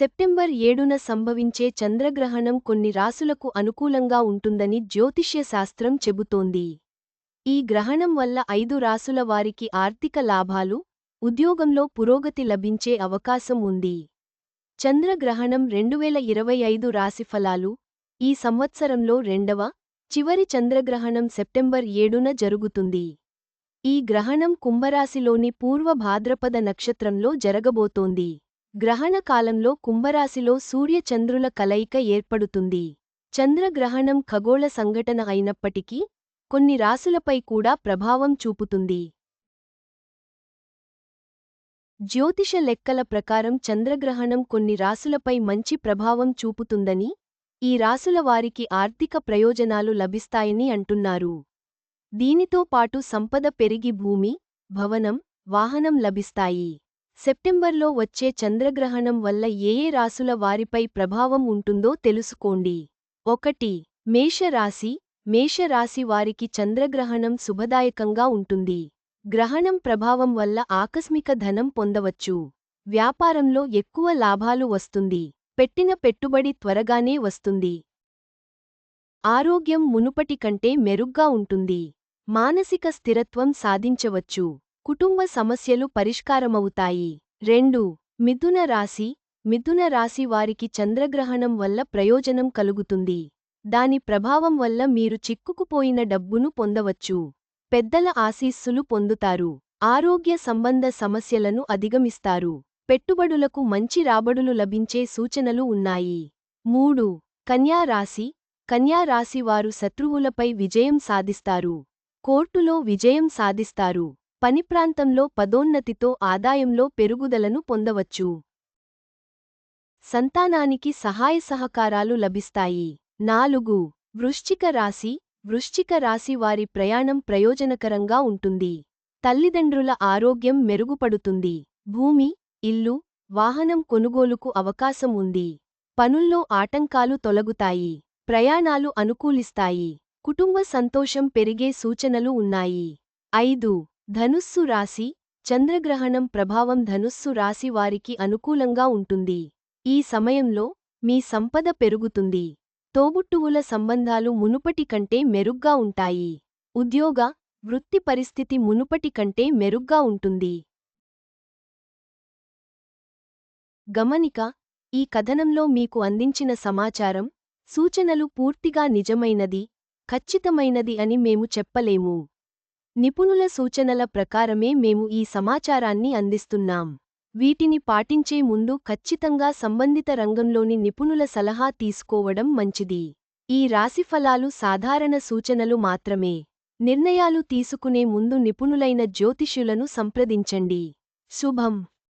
September ఏడున సంభవించే చంద్రగ్రహణం కొన్ని రాసులకు అనుకూలంగా ఉంటుందని జ్యోతిష్య శాస్త్రం చెబుతోంది. ఈ గ్రహణం వల్ల ఐదు రాసుల వారికి ఆర్థిక లాభాలు ఉద్యోగంలో పురోగతి లభించే అవకాశం ఉంది. చంద్రగ్రహణం రెండువేల ఇరవై ఐదు రాశిఫలాలు ఈ సంవత్సరంలో రెండవ చివరి చంద్రగ్రహణం సెప్టెంబర్ ఏడున జరుగుతుంది. ఈ గ్రహణం కుంభరాశిలోని పూర్వ భాద్రపద నక్షత్రంలో జరగబోతోంది. గ్రహణకాలంలో కుంభరాశిలో సూర్యచంద్రుల కలయిక ఏర్పడుతుంది. చంద్రగ్రహణం ఖగోళ సంఘటన అయినప్పటికీ కొన్ని రాశులపై కూడా ప్రభావం చూపుతుంది. జ్యోతిష లెక్కల ప్రకారం చంద్రగ్రహణం కొన్ని రాసులపై మంచి ప్రభావం చూపుతుందని ఈ రాసుల వారికి ఆర్థిక ప్రయోజనాలు లభిస్తాయని అంటున్నారు. దీనితో పాటు సంపద పెరిగి భూమి భవనం వాహనం లభిస్తాయి. సెప్టెంబర్లో వచ్చే చంద్రగ్రహణం వల్ల ఏ రాసుల వారిపై ప్రభావం ఉంటుందో తెలుసుకోండి. ఒకటి మేషరాశి. మేషరాశి వారికి చంద్రగ్రహణం శుభదాయకంగా ఉంటుంది. గ్రహణం ప్రభావం వల్ల ఆకస్మిక ధనం పొందవచ్చు. వ్యాపారంలో ఎక్కువ లాభాలు వస్తుంది. పెట్టిన పెట్టుబడి త్వరగానే వస్తుంది. ఆరోగ్యం మునుపటి కంటే మెరుగ్గా ఉంటుంది. మానసిక స్థిరత్వం సాధించవచ్చు. కుటుంబ సమస్యలు పరిష్కారమవుతాయి. రెండు. మిథున రాశి. మిథున రాశి వారికి చంద్రగ్రహణం వల్ల ప్రయోజనం కలుగుతుంది. దాని ప్రభావం వల్ల మీరు చిక్కుకుపోయిన డబ్బును పొందవచ్చు. పెద్దల ఆశీస్సులు పొందుతారు. ఆరోగ్య సంబంధ సమస్యలను అధిగమిస్తారు. పెట్టుబడులకు మంచి రాబడులు లభించే సూచనలు ఉన్నాయి. మూడు. కన్యారాశి కన్యారాశివారు శత్రువులపై విజయం సాధిస్తారు. కోర్టులో విజయం సాధిస్తారు. పని ప్రాంతంలో పదోన్నతితో ఆదాయంలో పెరుగుదలను పొందవచ్చు. సంతానానికి సహాయ సహకారాలు లభిస్తాయి. నాలుగు. వృశ్చిక రాశి. వృశ్చిక రాశి వారి ప్రయాణం ప్రయోజనకరంగా ఉంటుంది. తల్లిదండ్రుల ఆరోగ్యం మెరుగుపడుతుంది. భూమి ఇల్లు వాహనం కొనుగోలుకు అవకాశం ఉంది. పనుల్లో ఆటంకాలు తొలగుతాయి. ప్రయాణాలు అనుకూలిస్తాయి. కుటుంబ సంతోషం పెరిగే సూచనలు ఉన్నాయి. ఐదు. ధనుస్సు రాశి చంద్రగ్రహణం ప్రభావం ధనుస్సు రాశి వారికి అనుకూలంగా ఉంటుంది. ఈ సమయంలో మీ సంపద పెరుగుతుంది. తోబుట్టువుల సంబంధాలు మునుపటి కంటే మెరుగ్గా ఉంటాయి. ఉద్యోగ వృత్తి పరిస్థితి మునుపటి కంటే మెరుగ్గా ఉంటుంది. గమనిక ఈ కథనంలో మీకు అందించిన సమాచారం సూచనలు పూర్తిగా నిజమైనది ఖచ్చితమైనది అని మేము చెప్పలేము. నిపుణుల సూచనల ప్రకారమే మేము ఈ సమాచారాన్ని అందిస్తున్నాం. వీటిని పాటించే ముందు ఖచ్చితంగా సంబంధిత రంగంలోని నిపుణుల సలహా తీసుకోవడం మంచిది. ఈ రాశిఫలాలు సాధారణ సూచనలు మాత్రమే. నిర్ణయాలు తీసుకునే ముందు నిపుణులైన జ్యోతిష్యులను సంప్రదించండి. శుభం.